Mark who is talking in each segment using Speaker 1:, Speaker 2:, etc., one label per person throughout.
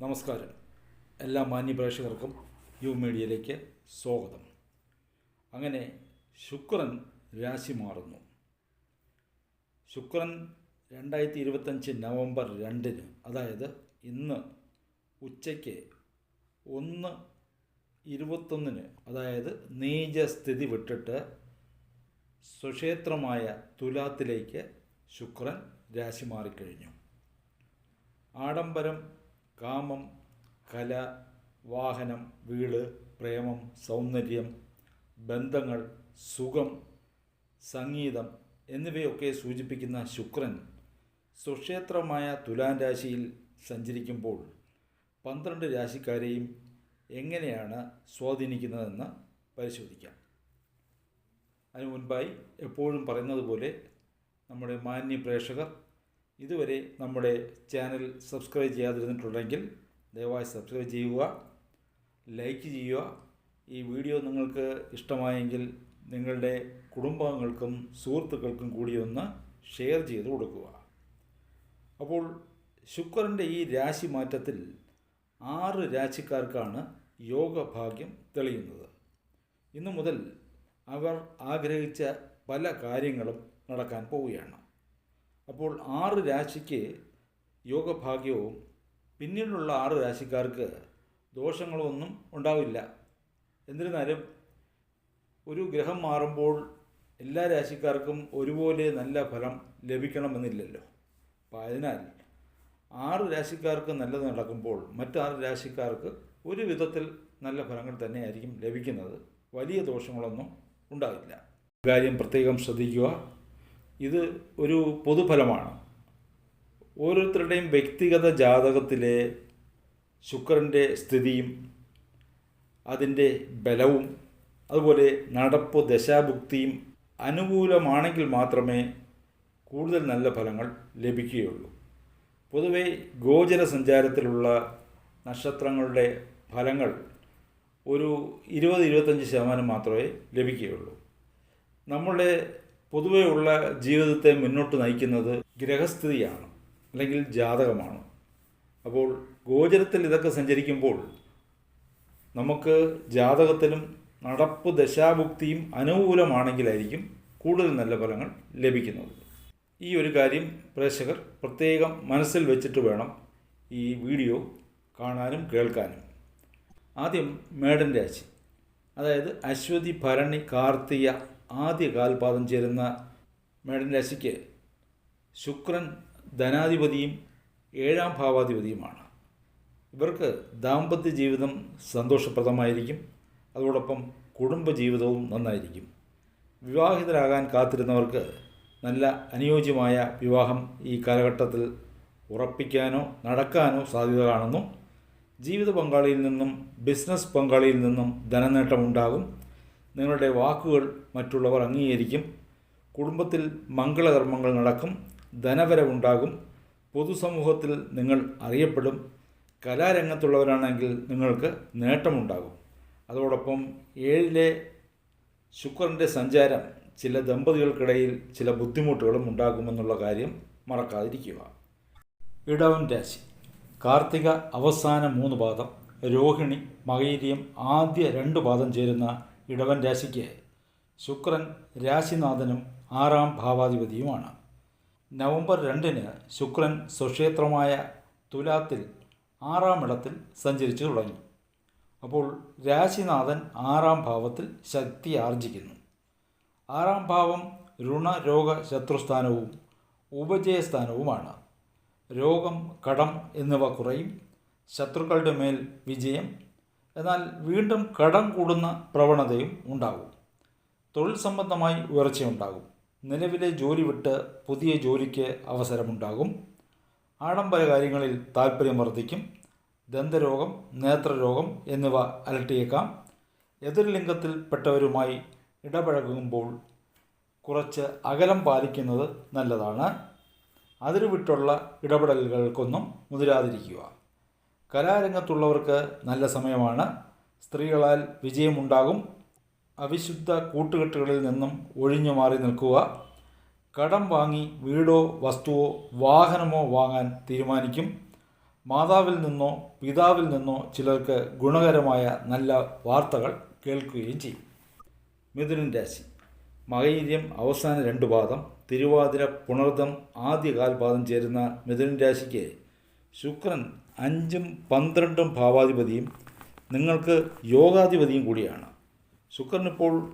Speaker 1: നമസ്കാരം. എല്ലാ മാന്യപ്രേക്ഷകർക്കും യു മീഡിയയിലേക്ക് സ്വാഗതം. അങ്ങനെ ശുക്രൻ രാശി മാറുന്നു. ശുക്രൻ രണ്ടായിരത്തി ഇരുപത്തഞ്ച് നവംബർ രണ്ടിന് അതായത് ഇന്ന് ഉച്ചയ്ക്ക് ഒന്ന് ഇരുപത്തൊന്നിന് അതായത് നീചസ്ഥിതി വിട്ടിട്ട് സുക്ഷേത്രമായ തുലാത്തിലേക്ക് ശുക്രൻ രാശി മാറിക്കഴിഞ്ഞു. ആഡംബരം കാമം കല വാഹനം വീട് പ്രേമം സൗന്ദര്യം ബന്ധങ്ങൾ സുഖം സംഗീതം എന്നിവയൊക്കെ സൂചിപ്പിക്കുന്ന ശുക്രൻ സുക്ഷേത്രമായ തുലാം രാശിയിൽ സഞ്ചരിക്കുമ്പോൾ പന്ത്രണ്ട് രാശിക്കാരെയും എങ്ങനെയാണ് സ്വാധീനിക്കുന്നതെന്ന് പരിശോധിക്കാം. അതിനു മുൻപായി എപ്പോഴും പറയുന്നത് പോലെ നമ്മുടെ മാന്യ പ്രേക്ഷകർ ഇതുവരെ നമ്മുടെ ചാനൽ സബ്സ്ക്രൈബ് ചെയ്യാതിരുന്നിട്ടുണ്ടെങ്കിൽ ദയവായി സബ്സ്ക്രൈബ് ചെയ്യുക ലൈക്ക് ചെയ്യുക. ഈ വീഡിയോ നിങ്ങൾക്ക് ഇഷ്ടമായെങ്കിൽ നിങ്ങളുടെ കുടുംബാംഗങ്ങൾക്കും സുഹൃത്തുക്കൾക്കും കൂടി ഒന്ന് ഷെയർ ചെയ്ത് കൊടുക്കുക. അപ്പോൾ ശുക്രന്റെ ഈ രാശി മാറ്റത്തിൽ ആറ് രാശിക്കാർക്കാണ് യോഗഭാഗ്യം തെളിയുന്നത്. ഇന്നു മുതൽ അവർ ആഗ്രഹിച്ച പല കാര്യങ്ങളും നടക്കാൻ പോവുകയാണ്. അപ്പോൾ ആറ് രാശിക്ക് യോഗഭാഗ്യവും പിന്നീടുള്ള ആറ് രാശിക്കാർക്ക് ദോഷങ്ങളൊന്നും ഉണ്ടാവില്ല. എന്നിരുന്നാലും ഒരു ഗ്രഹം മാറുമ്പോൾ എല്ലാ രാശിക്കാർക്കും ഒരുപോലെ നല്ല ഫലം ലഭിക്കണമെന്നില്ലല്ലോ. അപ്പോൾ അതിനാൽ ആറ് രാശിക്കാർക്ക് നല്ലത് നടക്കുമ്പോൾ മറ്റാറ് രാശിക്കാർക്ക് ഒരു വിധത്തിൽ നല്ല ഫലങ്ങൾ തന്നെയായിരിക്കും ലഭിക്കുന്നത്. വലിയ ദോഷങ്ങളൊന്നും ഉണ്ടാകില്ല കാര്യം പ്രത്യേകം ശ്രദ്ധിക്കുക. ഇത് ഒരു പൊതുഫലമാണ്. ഓരോരുത്തരുടെയും വ്യക്തിഗത ജാതകത്തിലെ ശുക്രന്റെ സ്ഥിതിയും അതിന്റെ ബലവും അതുപോലെ നടപ്പ് ദശാഭുക്തിയും അനുകൂലമാണെങ്കിൽ മാത്രമേ കൂടുതൽ നല്ല ഫലങ്ങൾ ലഭിക്കുകയുള്ളൂ. പൊതുവെ ഗോചര സഞ്ചാരത്തിലുള്ള നക്ഷത്രങ്ങളുടെ ഫലങ്ങൾ ഒരു ഇരുപത് ഇരുപത്തഞ്ച് ശതമാനം മാത്രമേ ലഭിക്കുകയുള്ളൂ. നമ്മളുടെ പൊതുവെ ഉള്ള ജീവിതത്തെ മുന്നോട്ട് നയിക്കുന്നത് ഗ്രഹസ്ഥിതിയാണ് അല്ലെങ്കിൽ ജാതകമാണ്. അപ്പോൾ ഗോചരത്തിൽ ഇതൊക്കെ സഞ്ചരിക്കുമ്പോൾ നമുക്ക് ജാതകത്തിലും നടപ്പ് ദശാഭുക്തിയും അനുകൂലമാണെങ്കിലായിരിക്കും കൂടുതൽ നല്ല ഫലങ്ങൾ ലഭിക്കുന്നത്. ഈ ഒരു കാര്യം പ്രേക്ഷകർ പ്രത്യേകം മനസ്സിൽ വെച്ചിട്ട് വേണം ഈ വീഡിയോ കാണാനും കേൾക്കാനും. ആദ്യം മേടൻ രാശി അതായത് അശ്വതി ഭരണി കാർത്തിക ആദ്യ കാൽപാദം ചേരുന്ന മേടൻ രാശിക്ക് ശുക്രൻ ധനാധിപതിയും ഏഴാം ഭാവാധിപതിയുമാണ്. ഇവർക്ക് ദാമ്പത്യ ജീവിതം സന്തോഷപ്രദമായിരിക്കും. അതോടൊപ്പം കുടുംബജീവിതവും നന്നായിരിക്കും. വിവാഹിതരാകാൻ കാത്തിരുന്നവർക്ക് നല്ല അനുയോജ്യമായ വിവാഹം ഈ കാലഘട്ടത്തിൽ ഉറപ്പിക്കാനോ നടക്കാനോ സാധ്യത കാണുന്നു. ജീവിത പങ്കാളിയിൽ നിന്നും ബിസിനസ് പങ്കാളിയിൽ നിന്നും ധനനേട്ടമുണ്ടാകും. നിങ്ങളുടെ വാക്കുകൾ മറ്റുള്ളവർ അംഗീകരിക്കും. കുടുംബത്തിൽ മംഗളകർമ്മങ്ങൾ നടക്കും. ധനവരവുണ്ടാകും. പൊതുസമൂഹത്തിൽ നിങ്ങൾ അറിയപ്പെടും. കലാരംഗത്തുള്ളവരാണെങ്കിൽ നിങ്ങൾക്ക് നേട്ടമുണ്ടാകും. അതോടൊപ്പം ഏഴിലെ ശുക്രന്റെ സഞ്ചാരം ചില ദമ്പതികൾക്കിടയിൽ ചില ബുദ്ധിമുട്ടുകളും ഉണ്ടാകുമെന്നുള്ള കാര്യം മറക്കാതിരിക്കുക. ഇടവൻ രാശി. കാർത്തിക അവസാന മൂന്ന് പാദം. രോഹിണി മകൈര്യം ആദ്യ രണ്ട് പാദം ചേരുന്ന ഇടവൻ രാശിക്ക് ശുക്രൻ രാശിനാഥനും ആറാം ഭാവാധിപതിയുമാണ്. നവംബർ രണ്ടിന് ശുക്രൻ സ്വക്ഷേത്രമായ തുലാത്തിൽ ആറാം ഇടത്തിൽ സഞ്ചരിച്ചു തുടങ്ങി. അപ്പോൾ രാശിനാഥൻ ആറാം ഭാവത്തിൽ ശക്തി ആർജിക്കുന്നു. ആറാം ഭാവം ഋണരോഗ ശത്രുസ്ഥാനവും ഉപജയസ്ഥാനവുമാണ്. രോഗം കടം എന്നിവ കുറയും. ശത്രുക്കളുടെ മേൽ വിജയം എന്നാൽ വീണ്ടും കടം കൂടുന്ന പ്രവണതയും ഉണ്ടാകും. തൊഴിൽ സംബന്ധമായി ഉയർച്ചയുണ്ടാകും. നിലവിലെ ജോലി വിട്ട് പുതിയ ജോലിക്ക് അവസരമുണ്ടാകും. ആഡംബര കാര്യങ്ങളിൽ താൽപ്പര്യം വർദ്ധിക്കും. ദന്തരോഗം നേത്രരോഗം എന്നിവ അലട്ടിയേക്കാം. എതിർലിംഗത്തിൽപ്പെട്ടവരുമായി ഇടപഴകുമ്പോൾ കുറച്ച് അകലം പാലിക്കുന്നത് നല്ലതാണ്. അതിരുവിട്ടുള്ള ഇടപെടലുകൾക്കൊന്നും മുതിരാതിരിക്കുക. കലാരംഗത്തുള്ളവർക്ക് നല്ല സമയമാണ്. സ്ത്രീകളാൽ വിജയമുണ്ടാകും. അവിശുദ്ധ കൂട്ടുകെട്ടുകളിൽ നിന്നും ഒഴിഞ്ഞു മാറി നിൽക്കുക. കടം വാങ്ങി വീടോ വസ്തുവോ വാഹനമോ വാങ്ങാൻ തീരുമാനിക്കും. മാതാവിൽ നിന്നോ പിതാവിൽ നിന്നോ ചിലർക്ക് ഗുണകരമായ നല്ല വാർത്തകൾ കേൾക്കുകയും ചെയ്യും. മിഥുനൻ രാശി. മകയിര്യം അവസാന രണ്ട് പാദം. തിരുവാതിര പുണർദം ആദ്യ കാൽപാദം ചേരുന്ന മിഥുനൻ രാശിക്ക് ശുക്രൻ അഞ്ചും പന്ത്രണ്ടും ഭാവാധിപതിയും നിങ്ങൾക്ക് യോഗാധിപതിയും കൂടിയാണ്. ശുക്രനിപ്പോൾ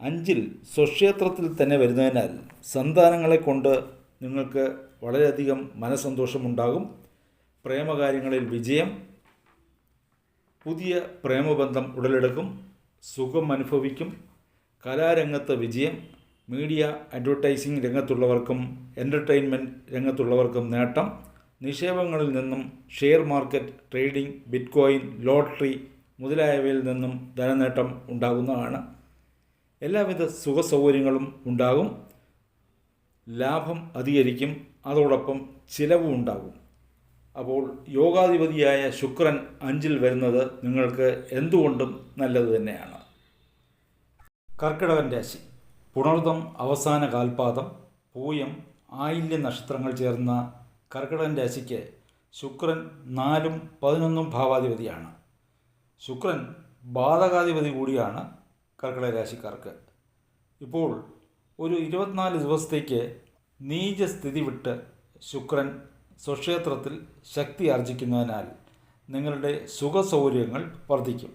Speaker 1: അഞ്ചിൽ സ്വക്ഷേത്രത്തിൽ തന്നെ വരുന്നതിനാൽ സന്താനങ്ങളെ കൊണ്ട് നിങ്ങൾക്ക് വളരെയധികം മനസ്സന്തോഷമുണ്ടാകും. പ്രേമകാര്യങ്ങളിൽ വിജയം പുതിയ പ്രേമബന്ധം ഉടലെടുക്കും സുഖം അനുഭവിക്കും കലാരംഗത്ത് വിജയം മീഡിയ അഡ്വർടൈസിംഗ് രംഗത്തുള്ളവർക്കും എന്റർടൈൻമെന്റ് രംഗത്തുള്ളവർക്കും നേട്ടം നിക്ഷേപങ്ങളിൽ നിന്നും share market trading bitcoin lottery മുതലായവയിൽ നിന്നും ധനനേട്ടം ഉണ്ടാകുന്നതാണ്. എല്ലാവിധ സുഖ സൗകര്യങ്ങളും ഉണ്ടാകും. ലാഭം അധികരിക്കും. അതോടൊപ്പം ചിലവും ഉണ്ടാകും. അപ്പോൾ യോഗാധിപതിയായ ശുക്രൻ അഞ്ചിൽ വരുന്നത് നിങ്ങൾക്ക് എന്തുകൊണ്ടും നല്ലത് തന്നെയാണ്. കർക്കിടകൻ രാശി. പുണർദം അവസാന കാൽപാദം പൂയം ആയില്യ നക്ഷത്രങ്ങൾ ചേർന്ന കർക്കിടകൻ രാശിക്ക് ശുക്രൻ നാലും പതിനൊന്നും ഭാവാധിപതിയാണ്. ശുക്രൻ ബാധകാധിപതി കൂടിയാണ് കർക്കിടക രാശിക്കാർക്ക്. ഇപ്പോൾ ഒരു ഇരുപത്തിനാല് ദിവസത്തേക്ക് നീചസ്ഥിതി വിട്ട് ശുക്രൻ സ്വക്ഷേത്രത്തിൽ ശക്തി ആർജിക്കുന്നതിനാൽ നിങ്ങളുടെ സുഖസൗകര്യങ്ങൾ വർദ്ധിക്കും.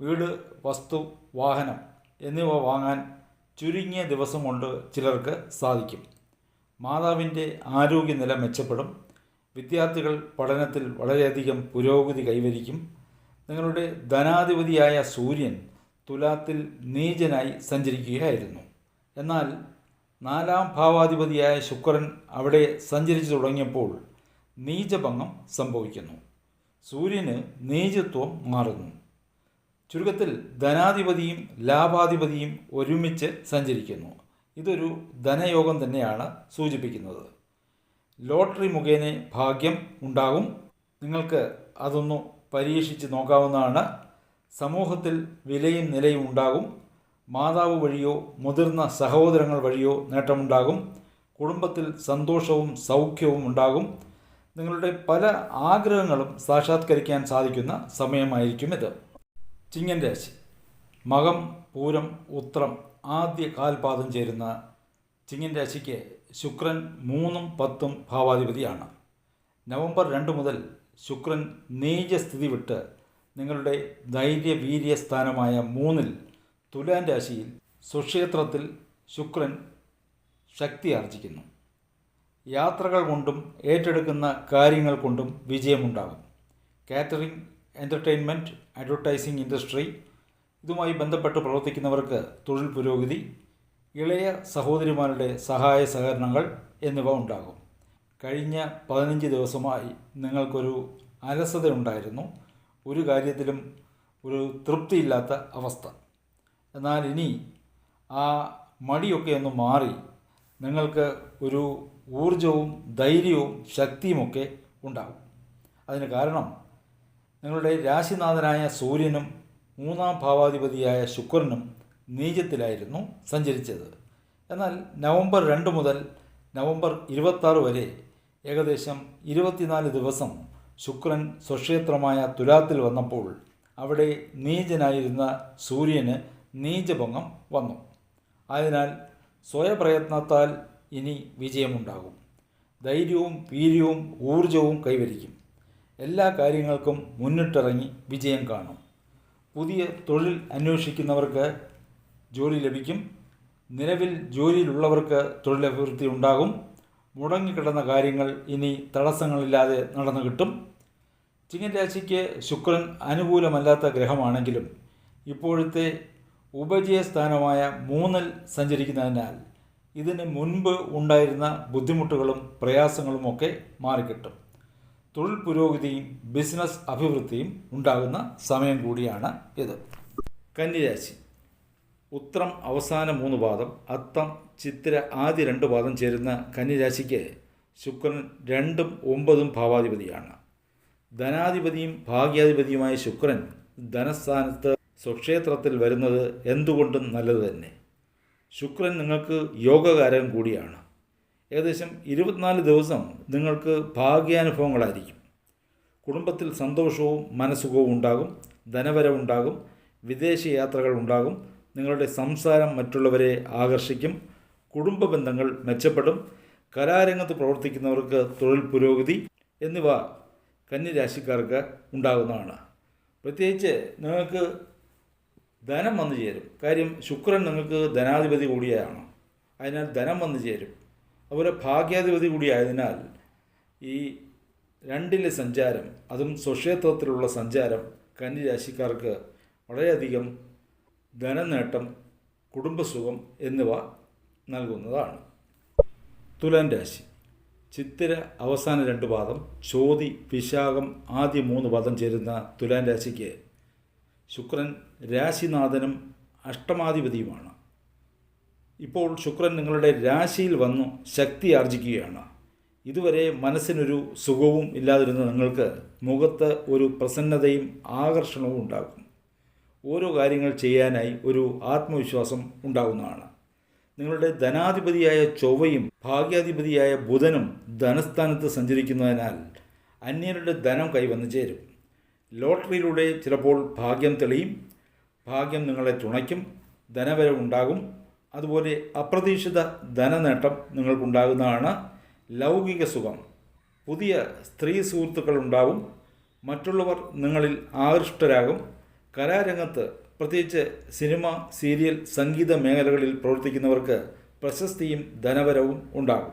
Speaker 1: വീട് വസ്തു വാഹനം എന്നിവ വാങ്ങാൻ ചുരുങ്ങിയ ദിവസം കൊണ്ട് ചിലർക്ക് സാധിക്കും. മാതാവിന്റെ ആരോഗ്യനില മെച്ചപ്പെടും. വിദ്യാർത്ഥികൾ പഠനത്തിൽ വളരെയധികം പുരോഗതി കൈവരിക്കും. നിങ്ങളുടെ ധനാധിപതിയായ സൂര്യൻ തുലാത്തിൽ നീചനായി സഞ്ചരിക്കുകയായിരുന്നു. എന്നാൽ നാലാം ഭാവാധിപതിയായ ശുക്രൻ അവിടെ സഞ്ചരിച്ചു തുടങ്ങിയപ്പോൾ നീചഭംഗം സംഭവിക്കുന്നു. സൂര്യന് നീചത്വം മാറുന്നു. ചുരുക്കത്തിൽ ധനാധിപതിയും ലാഭാധിപതിയും ഒരുമിച്ച് സഞ്ചരിക്കുന്നു. ഇതൊരു ധനയോഗം തന്നെയാണ് സൂചിപ്പിക്കുന്നത്. ലോട്ടറി മുഖേന ഭാഗ്യം ഉണ്ടാകും. നിങ്ങൾക്ക് അതൊന്ന് പരീക്ഷിച്ച് നോക്കാവുന്നതാണ്. സമൂഹത്തിൽ വിലയും നിലയും ഉണ്ടാകും. മാതാവ് വഴിയോ മുതിർന്ന സഹോദരങ്ങൾ വഴിയോ നേട്ടമുണ്ടാകും. കുടുംബത്തിൽ സന്തോഷവും സൗഖ്യവും ഉണ്ടാകും. നിങ്ങളുടെ പല ആഗ്രഹങ്ങളും സാക്ഷാത്കരിക്കാൻ സാധിക്കുന്ന സമയമായിരിക്കും ഇത്. ചിങ്ങൻ രാശി. മകം പൂരം ഉത്രം ആദ്യ കാൽപാദം ചേരുന്ന ചിങ്ങൻ രാശിക്ക് ശുക്രൻ മൂന്നും പത്തും ഭാവാധിപതിയാണ്. നവംബർ രണ്ട് മുതൽ ശുക്രൻ നീചസ്ഥിതി വിട്ട് നിങ്ങളുടെ ധൈര്യ വീര്യ സ്ഥാനമായ മൂന്നിൽ തുലാൻ രാശിയിൽ സുക്ഷേത്രത്തിൽ ശുക്രൻ ശക്തി ആർജിക്കുന്നു. യാത്രകൾ കൊണ്ടും ഏറ്റെടുക്കുന്ന കാര്യങ്ങൾ കൊണ്ടും വിജയമുണ്ടാകും. കാറ്ററിംഗ് എന്റർടൈൻമെന്റ് അഡ്വർടൈസിംഗ് ഇൻഡസ്ട്രി ഇതുമായി ബന്ധപ്പെട്ട് പ്രവർത്തിക്കുന്നവർക്ക് തൊഴിൽ പുരോഗതി ഇളയ സഹോദരിമാരുടെ സഹായ സഹകരണങ്ങൾ എന്നിവ ഉണ്ടാകും. കഴിഞ്ഞ പതിനഞ്ച് ദിവസമായി നിങ്ങൾക്കൊരു അലസത ഉണ്ടായിരുന്നു. ഒരു കാര്യത്തിലും ഒരു തൃപ്തിയില്ലാത്ത അവസ്ഥ. എന്നാൽ ഇനി ആ മടിയൊക്കെ ഒന്ന് മാറി നിങ്ങൾക്ക് ഒരു ഊർജവും ധൈര്യവും ശക്തിയുമൊക്കെ ഉണ്ടാകും. അതിന് കാരണം നിങ്ങളുടെ രാശിനാഥനായ സൂര്യനും മൂന്നാം ഭാവാധിപതിയായ ശുക്രനും നീചത്തിലായിരുന്നു സഞ്ചരിച്ചത്. എന്നാൽ നവംബർ രണ്ട് മുതൽ നവംബർ ഇരുപത്താറ് വരെ ഏകദേശം ഇരുപത്തിനാല് ദിവസം ശുക്രൻ സ്വക്ഷേത്രമായ തുലാത്തിൽ വന്നപ്പോൾ അവിടെ നീചനായിരുന്ന സൂര്യന് നീചഭംഗം വന്നു. അതിനാൽ സ്വയപ്രയത്നത്താൽ ഇനി വിജയമുണ്ടാകും. ധൈര്യവും വീര്യവും ഊർജവും കൈവരിക്കും. എല്ലാ കാര്യങ്ങൾക്കും മുന്നിട്ടിറങ്ങി വിജയം കാണും. പുതിയ തൊഴിൽ അന്വേഷിക്കുന്നവർക്ക് ജോലി ലഭിക്കും. നിലവിൽ ജോലിയിലുള്ളവർക്ക് തൊഴിലഭിവൃദ്ധി ഉണ്ടാകും. മുടങ്ങിക്കിടന്ന കാര്യങ്ങൾ ഇനി തടസ്സങ്ങളില്ലാതെ നടന്നു കിട്ടും. ചിങ്ങരാശിക്ക് ശുക്രൻ അനുകൂലമല്ലാത്ത ഗ്രഹമാണെങ്കിലും ഇപ്പോഴത്തെ ഉപജയസ്ഥാനമായ മൂന്നിൽ സഞ്ചരിക്കുന്നതിനാൽ ഇതിന് മുൻപ് ഉണ്ടായിരുന്ന ബുദ്ധിമുട്ടുകളും പ്രയാസങ്ങളുമൊക്കെ മാറിക്കിട്ടും. തൊഴിൽ പുരോഗതിയും ബിസിനസ് അഭിവൃദ്ധിയും ഉണ്ടാകുന്ന സമയം കൂടിയാണ് ഇത്. കന്നിരാശി ഉത്രം അവസാന മൂന്ന് പാദം അത്തം ചിത്തിര ആദ്യ രണ്ട് പാദം ചേരുന്ന കന്നിരാശിക്ക് ശുക്രൻ രണ്ടും ഒമ്പതും ഭാവാധിപതിയാണ്. ധനാധിപതിയും ഭാഗ്യാധിപതിയുമായ ശുക്രൻ ധനസ്ഥാനത്ത് സ്വക്ഷേത്രത്തിൽ വരുന്നത് എന്തുകൊണ്ടും നല്ലത് തന്നെ. ശുക്രൻ നിങ്ങൾക്ക് യോഗകാരകം കൂടിയാണ്. ഏകദേശം ഇരുപത്തിനാല് ദിവസം നിങ്ങൾക്ക് ഭാഗ്യാനുഭവങ്ങളായിരിക്കും. കുടുംബത്തിൽ സന്തോഷവും മനസുഖവും ഉണ്ടാകും ധനവരവുണ്ടാകും വിദേശ യാത്രകൾ ഉണ്ടാകും നിങ്ങളുടെ സംസാരം മറ്റുള്ളവരെ ആകർഷിക്കും കുടുംബ ബന്ധങ്ങൾ മെച്ചപ്പെടും കലാരംഗത്ത് പ്രവർത്തിക്കുന്നവർക്ക് തൊഴിൽ പുരോഗതി എന്നിവ കന്യരാശിക്കാർക്ക് ഉണ്ടാകുന്നതാണ്. പ്രത്യേകിച്ച് നിങ്ങൾക്ക് ധനം വന്നു ചേരും. കാര്യം ശുക്രൻ നിങ്ങൾക്ക് ധനാധിപതി കൂടിയാണ്. അതിനാൽ ധനം വന്നു ചേരും. അതുപോലെ ഭാഗ്യാധിപതി കൂടിയായതിനാൽ ഈ രണ്ടിലെ സഞ്ചാരം അതും സ്വക്ഷേത്രത്തിലുള്ള സഞ്ചാരം കന്നിരാശിക്കാർക്ക് വളരെയധികം ധനനേട്ടം കുടുംബസുഖം എന്നിവ നൽകുന്നതാണ്. തുലാൻ രാശി. ചിത്തിര അവസാന രണ്ട് പാദം ചോതി വിശാഖം ആദ്യ മൂന്ന് പാദം ചേരുന്ന തുലാൻ രാശിക്ക് ശുക്രൻ രാശിനാഥനും അഷ്ടമാധിപതിയുമാണ്. ഇപ്പോൾ ശുക്രൻ നിങ്ങളുടെ രാശിയിൽ വന്നു ശക്തി ആർജിക്കുകയാണ്. ഇതുവരെ മനസ്സിനൊരു സുഖവും ഇല്ലാതിരുന്ന നിങ്ങൾക്ക് മുഖത്ത് ഒരു പ്രസന്നതയും ആകർഷണവും ഉണ്ടാകും ഓരോ കാര്യങ്ങൾ ചെയ്യാനായി ഒരു ആത്മവിശ്വാസം ഉണ്ടാകുന്നതാണ്. നിങ്ങളുടെ ധനാധിപതിയായ ചൊവ്വയും ഭാഗ്യാധിപതിയായ ബുധനും ധനസ്ഥാനത്ത് സഞ്ചരിക്കുന്നതിനാൽ അന്യരുടെ ധനം കൈവന്നു ചേരും. ലോട്ടറിയിലൂടെ ചിലപ്പോൾ ഭാഗ്യം തെളിയും. ഭാഗ്യം നിങ്ങളെ തുണയ്ക്കും. ധനവരവുണ്ടാകും. അതുപോലെ അപ്രതീക്ഷിത ധനനേട്ടം നിങ്ങൾക്കുണ്ടാകുന്നതാണ് ലൗകിക സുഖം. പുതിയ സ്ത്രീ സുഹൃത്തുക്കൾ ഉണ്ടാവും മറ്റുള്ളവർ നിങ്ങളിൽ ആകൃഷ്ടരാകും. കലാരംഗത്ത് പ്രത്യേകിച്ച് സിനിമ സീരിയൽ സംഗീത മേഖലകളിൽ പ്രവർത്തിക്കുന്നവർക്ക് പ്രശസ്തിയും ധനവരവും ഉണ്ടാകും.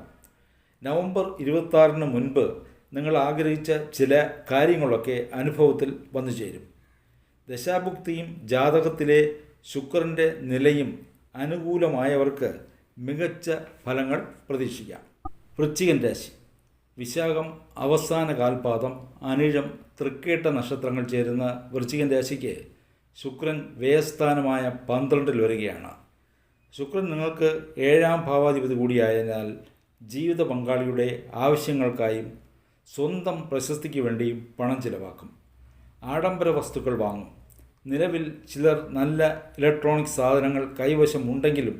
Speaker 1: നവംബർ ഇരുപത്താറിന് മുൻപ് നിങ്ങൾ ആഗ്രഹിച്ച ചില കാര്യങ്ങളൊക്കെ അനുഭവത്തിൽ വന്നു ചേരും ദശാഭുക്തിയും ജാതകത്തിലെ ശുക്രന്റെ നിലയും അനുകൂലമായവർക്ക് മികച്ച ഫലങ്ങൾ പ്രതീക്ഷിക്കാം. വൃശ്ചികൻ രാശി. വിശാഖം അവസാന കാൽപാദം അനിഴം തൃക്കേട്ട നക്ഷത്രങ്ങൾ ചേരുന്ന വൃശ്ചികൻ രാശിക്ക് ശുക്രൻ വ്യയസ്ഥാനമായ പന്ത്രണ്ടിൽ വരികയാണ്. ശുക്രൻ നിങ്ങൾക്ക് ഏഴാം ഭാവാധിപതി കൂടിയായതിനാൽ ജീവിത പങ്കാളിയുടെ ആവശ്യങ്ങൾക്കായും സ്വന്തം പ്രശസ്തിക്ക് വേണ്ടിയും പണം ചിലവാക്കും. ആഡംബര വസ്തുക്കൾ വാങ്ങും. നിലവിൽ ചിലർ നല്ല ഇലക്ട്രോണിക് സാധനങ്ങൾ കൈവശമുണ്ടെങ്കിലും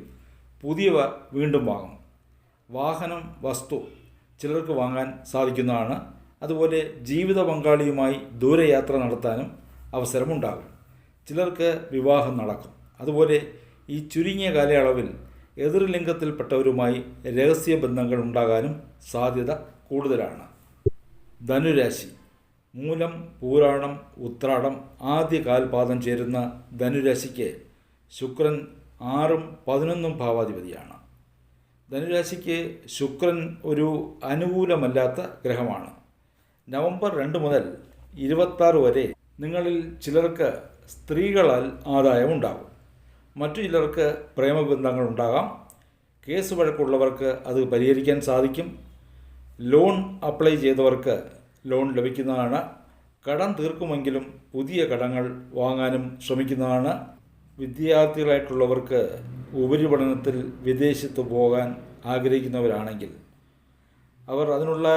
Speaker 1: പുതിയവ വീണ്ടും വാങ്ങും. വാഹനം വസ്തു ചിലർക്ക് വാങ്ങാൻ സാധിക്കുന്നതാണ്. അതുപോലെ ജീവിത പങ്കാളിയുമായി ദൂരയാത്ര നടത്താനും അവസരമുണ്ടാകും. ചിലർക്ക് വിവാഹം നടക്കും. അതുപോലെ ഈ ചുരുങ്ങിയ കാലയളവിൽ എതിർലിംഗത്തിൽപ്പെട്ടവരുമായി രഹസ്യ ബന്ധങ്ങൾ ഉണ്ടാകാനും സാധ്യത കൂടുതലാണ്. ധനുരാശി മൂലം പൂരാണം ഉത്രാടം ആദ്യ കാൽപാദം ചേരുന്ന ധനുരാശിക്ക് ശുക്രൻ ആറും പതിനൊന്നും ഭാവാധിപതിയാണ്. ധനുരാശിക്ക് ശുക്രൻ ഒരു അനുകൂലമല്ലാത്ത ഗ്രഹമാണ്. നവംബർ രണ്ട് മുതൽ ഇരുപത്താറ് വരെ നിങ്ങളിൽ ചിലർക്ക് സ്ത്രീകളാൽ ആദായമുണ്ടാകും. മറ്റു ചിലർക്ക് പ്രേമബന്ധങ്ങൾ ഉണ്ടാകാം. കേസ് വഴക്കുള്ളവർക്ക് അത് പരിഹരിക്കാൻ സാധിക്കും. ലോൺ അപ്ലൈ ചെയ്തവർക്ക് ലോൺ ലഭിക്കുന്നതാണ്. കടം തീർക്കുമെങ്കിലും പുതിയ കടങ്ങൾ വാങ്ങാനും ശ്രമിക്കുന്നതാണ്. വിദ്യാർത്ഥികളായിട്ടുള്ളവർക്ക് ഉപരിപഠനത്തിൽ വിദേശത്ത് പോകാൻ ആഗ്രഹിക്കുന്നവരാണെങ്കിൽ അവർ അതിനുള്ള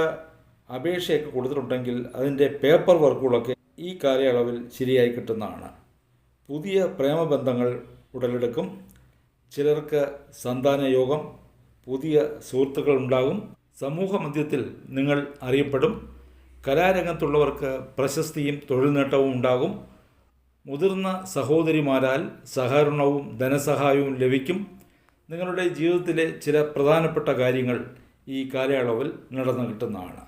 Speaker 1: അപേക്ഷയൊക്കെ കൊടുത്തിട്ടുണ്ടെങ്കിൽ അതിന്റെ പേപ്പർ വർക്കുകളൊക്കെ ഈ കാലയളവിൽ ശരിയായി കിട്ടുന്നതാണ്. പുതിയ പ്രേമബന്ധങ്ങൾ ഉടലെടുക്കും. ചിലർക്ക് സന്താന യോഗം പുതിയ സുഹൃത്തുക്കൾ ഉണ്ടാകും. സമൂഹ മധ്യത്തിൽ നിങ്ങൾ അറിയപ്പെടും. കലാരംഗത്തുള്ളവർക്ക് പ്രശസ്തിയും തൊഴിൽ നേട്ടവും ഉണ്ടാകും. മുതിർന്ന സഹോദരിമാരാൽ സഹകരണവും ധനസഹായവും ലഭിക്കും. നിങ്ങളുടെ ജീവിതത്തിലെ ചില പ്രധാനപ്പെട്ട കാര്യങ്ങൾ ഈ കാലയളവിൽ നടന്നു കിട്ടുന്നതാണ്.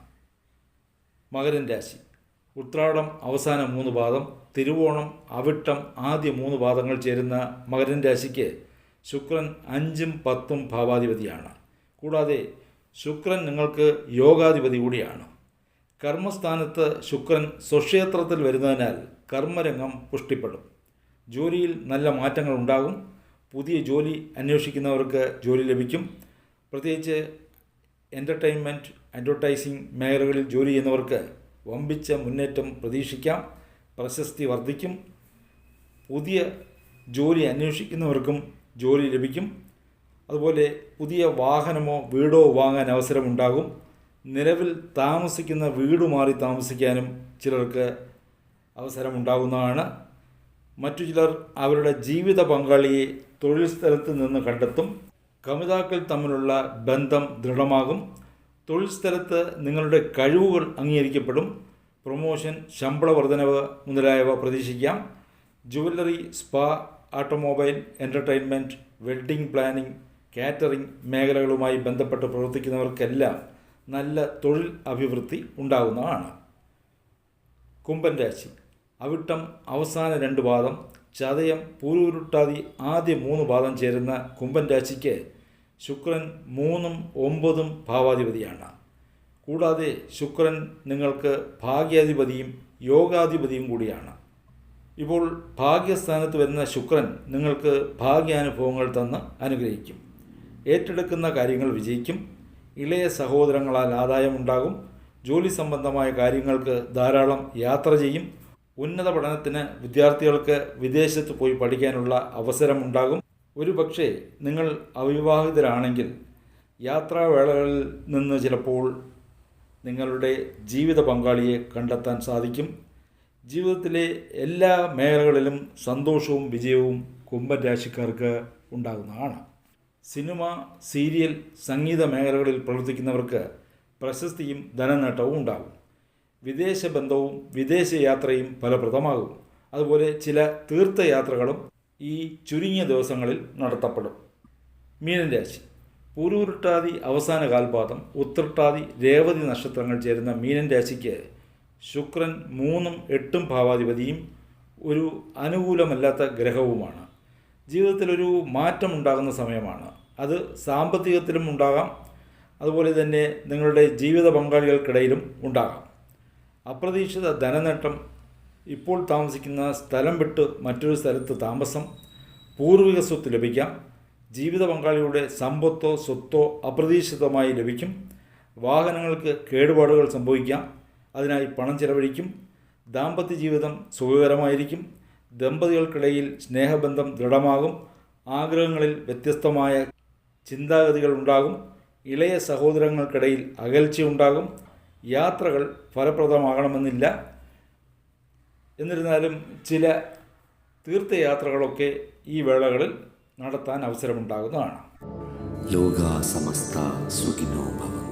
Speaker 1: മകരൻ രാശി. ഉത്രാടം അവസാന മൂന്ന് പാദം തിരുവോണം അവിട്ടം ആദ്യ മൂന്ന് പാദങ്ങൾ ചേരുന്ന മകരൻ രാശിക്ക് ശുക്രൻ അഞ്ചും പത്തും ഭാവാധിപതിയാണ്. കൂടാതെ ശുക്രൻ നിങ്ങൾക്ക് യോഗാധിപതി കൂടിയാണ്. കർമ്മസ്ഥാനത്ത് ശുക്രൻ സ്വക്ഷേത്രത്തിൽ വരുന്നതിനാൽ കർമ്മരംഗം പുഷ്ടിപ്പെടും. ജോലിയിൽ നല്ല മാറ്റങ്ങൾ ഉണ്ടാകും. പുതിയ ജോലി അന്വേഷിക്കുന്നവർക്ക് ജോലി ലഭിക്കും. പ്രത്യേകിച്ച് എന്റർടൈൻമെന്റ് അഡ്വർടൈസിംഗ് മേഖലകളിൽ ജോലി ചെയ്യുന്നവർക്ക് വമ്പിച്ച മുന്നേറ്റം പ്രതീക്ഷിക്കാം. പ്രശസ്തി വർദ്ധിക്കും. പുതിയ ജോലി അന്വേഷിക്കുന്നവർക്കും ജോലി ലഭിക്കും. അതുപോലെ പുതിയ വാഹനമോ വീടോ വാങ്ങാൻ അവസരമുണ്ടാകും. നിലവിൽ താമസിക്കുന്ന വീട് മാറി താമസിക്കാനും ചിലർക്ക് അവസരമുണ്ടാകുന്നതാണ്. മറ്റു ചിലർ അവരുടെ ജീവിത പങ്കാളിയെ തൊഴിൽ സ്ഥലത്ത് നിന്ന് കണ്ടെത്തും. കമിതാക്കൾ തമ്മിലുള്ള ബന്ധം ദൃഢമാകും. തൊഴിൽ സ്ഥലത്ത് നിങ്ങളുടെ കഴിവുകൾ അംഗീകരിക്കപ്പെടും. പ്രൊമോഷൻ ശമ്പള വർധനവ് മുതലായവ പ്രതീക്ഷിക്കാം. Jewellery spa automobile entertainment wedding planning catering മേഖലകളുമായി ബന്ധപ്പെട്ട് പ്രവർത്തിക്കുന്നവർക്കെല്ലാം നല്ല തൊഴിൽ അഭിവൃദ്ധി ഉണ്ടാകുന്നതാണ്. കുംഭൻ രാശി. അവിട്ടം അവസാന രണ്ട് പാദം ചതയം പൂരുരുട്ടാതി ആദ്യ മൂന്ന് പാദം ചേരുന്ന കുംഭൻ രാശിക്ക് ശുക്രൻ മൂന്നും ഒമ്പതും ഭാവാധിപതിയാണ്. കൂടാതെ ശുക്രൻ നിങ്ങൾക്ക് ഭാഗ്യാധിപതിയും യോഗാധിപതിയും കൂടിയാണ്. ഇപ്പോൾ ഭാഗ്യസ്ഥാനത്ത് വരുന്ന ശുക്രൻ നിങ്ങൾക്ക് ഭാഗ്യാനുഭവങ്ങൾ തന്ന് അനുഗ്രഹിക്കും. ഏറ്റെടുക്കുന്ന കാര്യങ്ങൾ വിജയിക്കും. ഇളയ സഹോദരങ്ങളാൽ ആദായമുണ്ടാകും. ജോലി സംബന്ധമായ കാര്യങ്ങൾക്ക് ധാരാളം യാത്ര ചെയ്യും. ഉന്നത പഠനത്തിന് വിദ്യാർത്ഥികൾക്ക് വിദേശത്ത് പോയി പഠിക്കാനുള്ള അവസരമുണ്ടാകും. ഒരു പക്ഷേ നിങ്ങൾ അവിവാഹിതരാണെങ്കിൽ യാത്രാവേളകളിൽ നിന്ന് ചിലപ്പോൾ നിങ്ങളുടെ ജീവിത പങ്കാളിയെ കണ്ടെത്താൻ സാധിക്കും. ജീവിതത്തിലെ എല്ലാ മേഖലകളിലും സന്തോഷവും വിജയവും കുംഭൻ രാശിക്കാർക്ക് ഉണ്ടാകുന്നതാണ്. സിനിമ സീരിയൽ സംഗീത മേഖലകളിൽ പ്രവർത്തിക്കുന്നവർക്ക് പ്രശസ്തിയും ധനനേട്ടവും ഉണ്ടാകും. വിദേശ ബന്ധവും വിദേശ യാത്രയും ഫലപ്രദമാകും. അതുപോലെ ചില തീർത്ഥയാത്രകളും ഈ ചുരുങ്ങിയ ദിവസങ്ങളിൽ നടത്തപ്പെടും. മീനൻ രാശി. പൂരൂരുട്ടാതി അവസാന കാൽപാദം ഉത്രട്ടാതി രേവതി നക്ഷത്രങ്ങൾ ചേരുന്ന മീനൻ രാശിക്ക് ശുക്രൻ മൂന്നും എട്ടും ഭാവാധിപതിയും ഒരു അനുകൂലമല്ലാത്ത ഗ്രഹവുമാണ്. ജീവിതത്തിലൊരു മാറ്റം ഉണ്ടാകുന്ന സമയമാണ്. അത് സാമ്പത്തികത്തിലും ഉണ്ടാകാം. അതുപോലെ തന്നെ നിങ്ങളുടെ ജീവിത പങ്കാളികൾക്കിടയിലും ഉണ്ടാകാം. അപ്രതീക്ഷിത ധനനേട്ടം ഇപ്പോൾ താമസിക്കുന്ന സ്ഥലം വിട്ട് മറ്റൊരു സ്ഥലത്ത് താമസം പൂർവിക സ്വത്ത് ലഭിക്കാം. ജീവിത പങ്കാളിയുടെ സമ്പത്തോ സ്വത്തോ അപ്രതീക്ഷിതമായി ലഭിക്കും. വാഹനങ്ങൾക്ക് കേടുപാടുകൾ സംഭവിക്കാം. അതിനായി പണം ചെലവഴിക്കും. ദാമ്പത്യ ജീവിതം സുഖകരമായിരിക്കും. ദമ്പതികൾക്കിടയിൽ സ്നേഹബന്ധം ദൃഢമാകും ആഗ്രഹങ്ങളിൽ വ്യത്യസ്തമായ ചിന്താഗതികൾ ഉണ്ടാകും ഇളയ സഹോദരങ്ങൾക്കിടയിൽ അകൽച്ചയുണ്ടാകും യാത്രകൾ ഫലപ്രദമാകണമെന്നില്ല. എന്നിരുന്നാലും ചില തീർത്ഥയാത്രകളൊക്കെ ഈ വേളകളിൽ നടത്താൻ അവസരമുണ്ടാകുന്നതാണ്.
Speaker 2: ലോകാസമസ്ത സമസ്ത സുഖിനോ ഭവന്തു